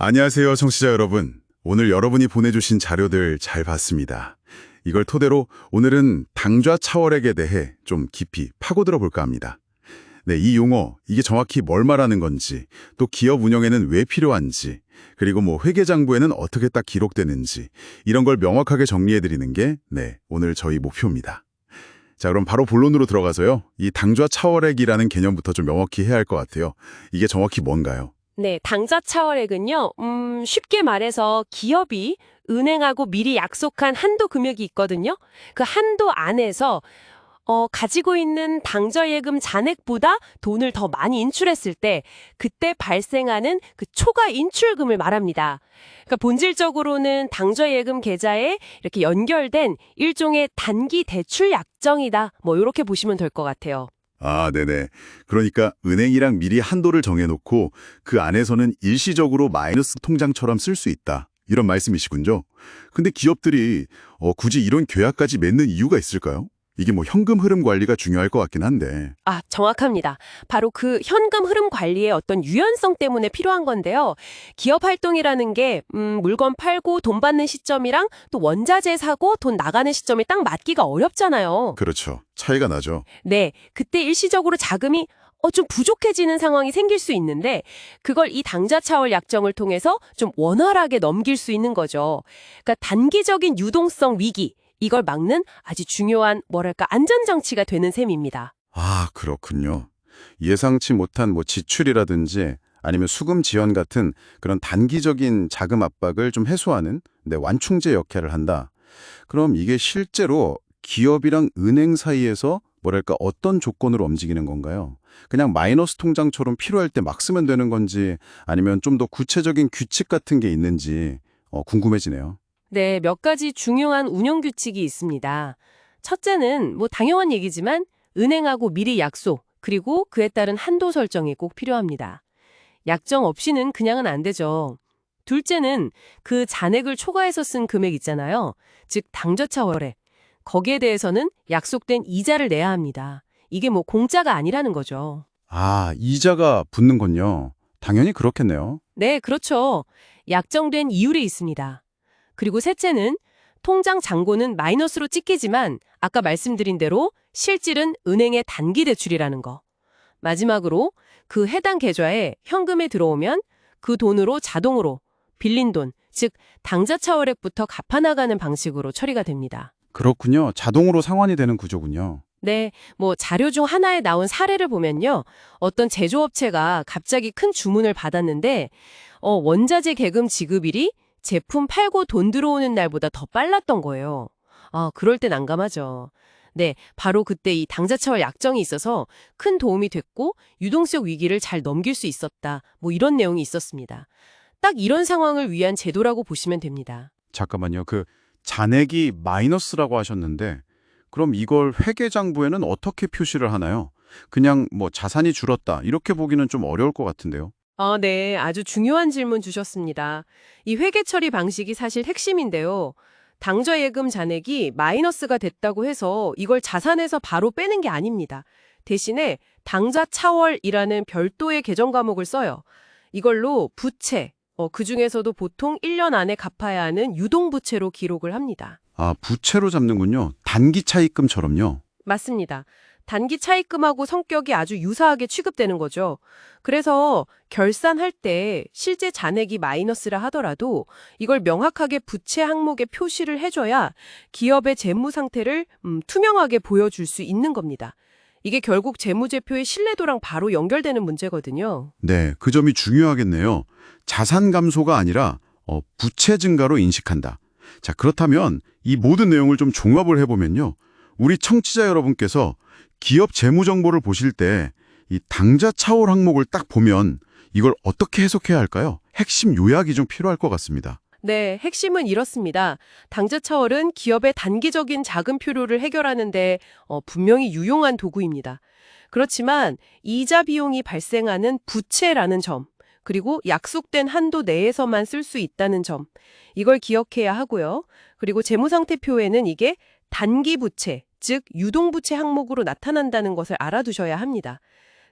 안녕하세요, 청취자 여러분. 오늘 여러분이 보내주신 자료들 잘 봤습니다. 이걸 토대로 오늘은 당좌 차월액에 대해 좀 깊이 파고들어 볼까 합니다. 네, 이 용어, 이게 정확히 뭘 말하는 건지, 또 기업 운영에는 왜 필요한지, 그리고 뭐 회계장부에는 어떻게 딱 기록되는지, 이런 걸 명확하게 정리해 드리는 게, 네, 오늘 저희 목표입니다. 자, 그럼 바로 본론으로 들어가서요. 이 당좌 차월액이라는 개념부터 좀 명확히 해야 할 것 같아요. 이게 정확히 뭔가요? 네, 당좌 차월액은요, 음, 쉽게 말해서 기업이 은행하고 미리 약속한 한도 금액이 있거든요. 그 한도 안에서 어, 가지고 있는 당좌 예금 잔액보다 돈을 더 많이 인출했을 때 그때 발생하는 그 초과 인출금을 말합니다. 그러니까 본질적으로는 당좌 예금 계좌에 이렇게 연결된 일종의 단기 대출 약정이다. 뭐 이렇게 보시면 될 것 같아요. 아, 네네. 그러니까 은행이랑 미리 한도를 정해놓고 그 안에서는 일시적으로 마이너스 통장처럼 쓸 수 있다. 이런 말씀이시군요. 근데 기업들이 어, 굳이 이런 계약까지 맺는 이유가 있을까요? 이게 뭐 현금 흐름 관리가 중요할 것 같긴 한데. 아, 정확합니다. 바로 그 현금 흐름 관리의 어떤 유연성 때문에 필요한 건데요. 기업 활동이라는 게 음, 물건 팔고 돈 받는 시점이랑 또 원자재 사고 돈 나가는 시점이 딱 맞기가 어렵잖아요. 그렇죠. 차이가 나죠. 네, 그때 일시적으로 자금이 어, 좀 부족해지는 상황이 생길 수 있는데 그걸 이 당좌 차월 약정을 통해서 좀 원활하게 넘길 수 있는 거죠. 그러니까 단기적인 유동성 위기 이걸 막는 아주 중요한 뭐랄까 안전장치가 되는 셈입니다. 아, 그렇군요. 예상치 못한 뭐 지출이라든지 아니면 수금 지연 같은 그런 단기적인 자금 압박을 좀 해소하는 네, 완충제 역할을 한다. 그럼 이게 실제로 기업이랑 은행 사이에서 뭐랄까 어떤 조건으로 움직이는 건가요? 그냥 마이너스 통장처럼 필요할 때 막 쓰면 되는 건지 아니면 좀 더 구체적인 규칙 같은 게 있는지 어, 궁금해지네요. 네, 몇 가지 중요한 운영 규칙이 있습니다. 첫째는 뭐 당연한 얘기지만 은행하고 미리 약속, 그리고 그에 따른 한도 설정이 꼭 필요합니다. 약정 없이는 그냥은 안 되죠. 둘째는 그 잔액을 초과해서 쓴 금액 있잖아요. 즉 당저차 월액. 거기에 대해서는 약속된 이자를 내야 합니다. 이게 뭐 공짜가 아니라는 거죠. 아, 이자가 붙는군요. 당연히 그렇겠네요. 네, 그렇죠. 약정된 이율이 있습니다. 그리고 셋째는 통장 잔고는 마이너스로 찍히지만 아까 말씀드린 대로 실질은 은행의 단기 대출이라는 거. 마지막으로 그 해당 계좌에 현금이 들어오면 그 돈으로 자동으로 빌린 돈, 즉 당좌 차월액부터 갚아나가는 방식으로 처리가 됩니다. 그렇군요. 자동으로 상환이 되는 구조군요. 네, 뭐 자료 중 하나에 나온 사례를 보면요. 어떤 제조업체가 갑자기 큰 주문을 받았는데 어, 원자재 계금 지급일이 제품 팔고 돈 들어오는 날보다 더 빨랐던 거예요. 아, 그럴 땐 난감하죠. 네, 바로 그때 이 당자차월 약정이 있어서 큰 도움이 됐고 유동성 위기를 잘 넘길 수 있었다. 뭐 이런 내용이 있었습니다. 딱 이런 상황을 위한 제도라고 보시면 됩니다. 잠깐만요. 그 잔액이 마이너스라고 하셨는데 그럼 이걸 회계장부에는 어떻게 표시를 하나요? 그냥 뭐 자산이 줄었다 이렇게 보기는 좀 어려울 것 같은데요. 아, 네. 아주 중요한 질문 주셨습니다. 이 회계 처리 방식이 사실 핵심인데요. 당좌 예금 잔액이 마이너스가 됐다고 해서 이걸 자산에서 바로 빼는 게 아닙니다. 대신에 당좌 차월이라는 별도의 계정 과목을 써요. 이걸로 부채, 어, 그중에서도 보통 1년 안에 갚아야 하는 유동부채로 기록을 합니다. 아, 부채로 잡는군요. 단기 차입금처럼요. 맞습니다. 단기 차입금하고 성격이 아주 유사하게 취급되는 거죠. 그래서 결산할 때 실제 잔액이 마이너스라 하더라도 이걸 명확하게 부채 항목에 표시를 해줘야 기업의 재무 상태를 음, 투명하게 보여줄 수 있는 겁니다. 이게 결국 재무제표의 신뢰도랑 바로 연결되는 문제거든요. 네, 그 점이 중요하겠네요. 자산 감소가 아니라 어, 부채 증가로 인식한다. 자, 그렇다면 이 모든 내용을 좀 종합을 해보면요. 우리 청취자 여러분께서 기업 재무 정보를 보실 때 이 당좌 차월 항목을 딱 보면 이걸 어떻게 해석해야 할까요? 핵심 요약이 좀 필요할 것 같습니다. 네, 핵심은 이렇습니다. 당좌 차월은 기업의 단기적인 자금 필요를 해결하는 데 어, 분명히 유용한 도구입니다. 그렇지만 이자 비용이 발생하는 부채라는 점, 그리고 약속된 한도 내에서만 쓸 수 있다는 점, 이걸 기억해야 하고요. 그리고 재무상태표에는 이게 단기 부채, 즉 유동부채 항목으로 나타난다는 것을 알아두셔야 합니다.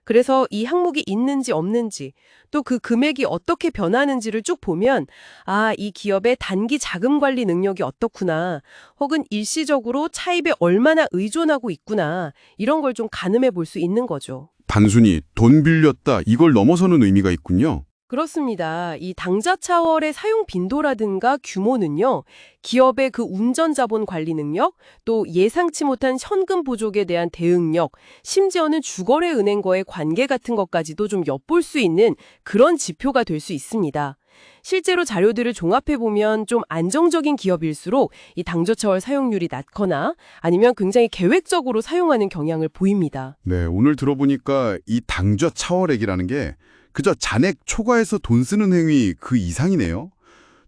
그래서 이 항목이 있는지 없는지 또 그 금액이 어떻게 변하는지를 쭉 보면 아, 이 기업의 단기 자금 관리 능력이 어떻구나. 혹은 일시적으로 차입에 얼마나 의존하고 있구나. 이런 걸 좀 가늠해 볼 수 있는 거죠. 단순히 돈 빌렸다 이걸 넘어서는 의미가 있군요. 그렇습니다. 이 당좌 차월의 사용 빈도라든가 규모는요, 기업의 그 운전 자본 관리 능력, 또 예상치 못한 현금 부족에 대한 대응력, 심지어는 주거래 은행과의 관계 같은 것까지도 좀 엿볼 수 있는 그런 지표가 될 수 있습니다. 실제로 자료들을 종합해 보면 좀 안정적인 기업일수록 이 당좌 차월 사용률이 낮거나 아니면 굉장히 계획적으로 사용하는 경향을 보입니다. 네, 오늘 들어보니까 이 당좌 차월액이라는 게 그저 잔액 초과해서 돈 쓰는 행위 그 이상이네요.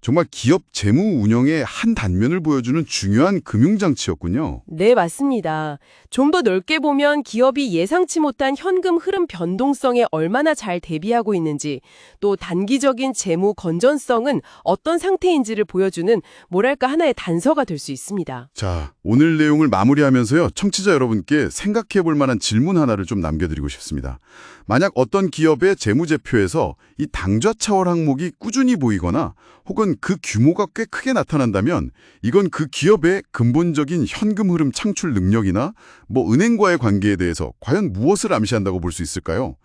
정말 기업 재무 운영의 한 단면을 보여주는 중요한 금융장치였군요. 네, 맞습니다. 좀 더 넓게 보면 기업이 예상치 못한 현금 흐름 변동성에 얼마나 잘 대비하고 있는지, 또 단기적인 재무 건전성은 어떤 상태인지를 보여주는 뭐랄까 하나의 단서가 될 수 있습니다. 자, 오늘 내용을 마무리하면서요. 청취자 여러분께 생각해 볼 만한 질문 하나를 좀 남겨드리고 싶습니다. 만약 어떤 기업의 재무제표에서 이 당좌 차월 항목이 꾸준히 보이거나 혹은 그 규모가 꽤 크게 나타난다면 이건 그 기업의 근본적인 현금 흐름 창출 능력이나 뭐 은행과의 관계에 대해서 과연 무엇을 암시한다고 볼 수 있을까요?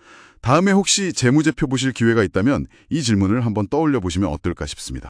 다음에 혹시 재무제표 보실 기회가 있다면 이 질문을 한번 떠올려 보시면 어떨까 싶습니다.